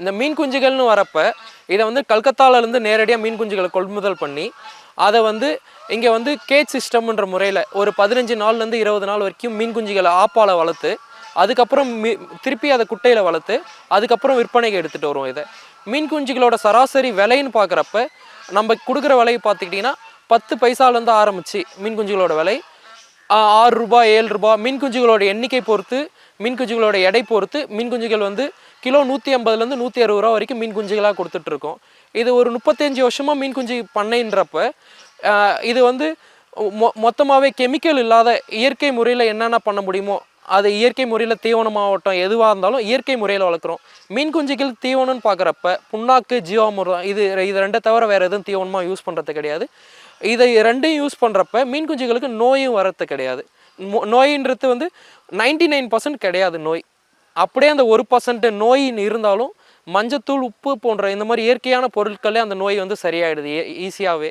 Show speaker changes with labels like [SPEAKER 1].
[SPEAKER 1] இந்த மீன் குஞ்சுகள்னு வரப்போ இதை வந்து கல்கத்தாலேருந்து நேரடியாக மீன் குஞ்சுகளை கொள்முதல் பண்ணி அதை வந்து இங்கே வந்து கேஜ் சிஸ்டம்ன்ற முறையில் ஒரு பதினஞ்சு நாள்லேருந்து இருபது நாள் வரைக்கும் மீன் குஞ்சுகளை ஆப்பால் வளர்த்து அதுக்கப்புறம் மீ திருப்பி அதை குட்டையில் வளர்த்து அதுக்கப்புறம் விற்பனைக்கு எடுத்துகிட்டு வருவோம் இதை. மீன் குஞ்சுகளோட சராசரி விலைன்னு பார்க்குறப்ப நம்ம கொடுக்குற விலையை பார்த்துக்கிட்டிங்கன்னா பத்து பைசாலேருந்து ஆரம்பித்து மீன் குஞ்சுகளோட விலை ஆறு ரூபாய் ஏழு ரூபாய் மீன் குஞ்சுகளோட எண்ணிக்கை பொறுத்து மீன் குஞ்சுகளோட எடை பொறுத்து மீன் குஞ்சுகள் வந்து கிலோ நூற்றி ஐம்பதுலேருந்து நூற்றி அறுபது ரூபா வரைக்கும் மீன் குஞ்சுகளாக கொடுத்துட்ருக்கோம். இது ஒரு முப்பத்தஞ்சு வருஷமாக மீன் குஞ்சு பண்ணைன்றப்ப இது வந்து மொ மொத்தமாகவே கெமிக்கல் இல்லாத இயற்கை முறையில் என்னென்ன பண்ண முடியுமோ அது இயற்கை முறையில் தீவனமாகட்டும் எதுவாக இருந்தாலும் இயற்கை முறையில் வளர்க்குறோம். மீன் குஞ்சுகள் தீவனம்னு பார்க்குறப்ப புண்ணாக்கு ஜீவாமிர்தம் இது இது ரெண்டை தவிர வேறு எதுவும் தீவனமாக யூஸ் பண்ணுறது கிடையாது. இதை ரெண்டையும் யூஸ் பண்ணுறப்ப மீன் குஞ்சுகளுக்கு நோயும் வரது கிடையாது. மோ- நோயின்றது வந்து நைன்டி நைன் பர்சன்ட் கிடையாது நோய். அப்படியே அந்த ஒரு பர்சன்ட் நோய் இருந்தாலும் மஞ்சத்தூள் உப்பு போன்ற இந்த மாதிரி இயற்கையான பொருட்களே அந்த நோய் வந்து சரியாயிடுது ஈஸியாகவே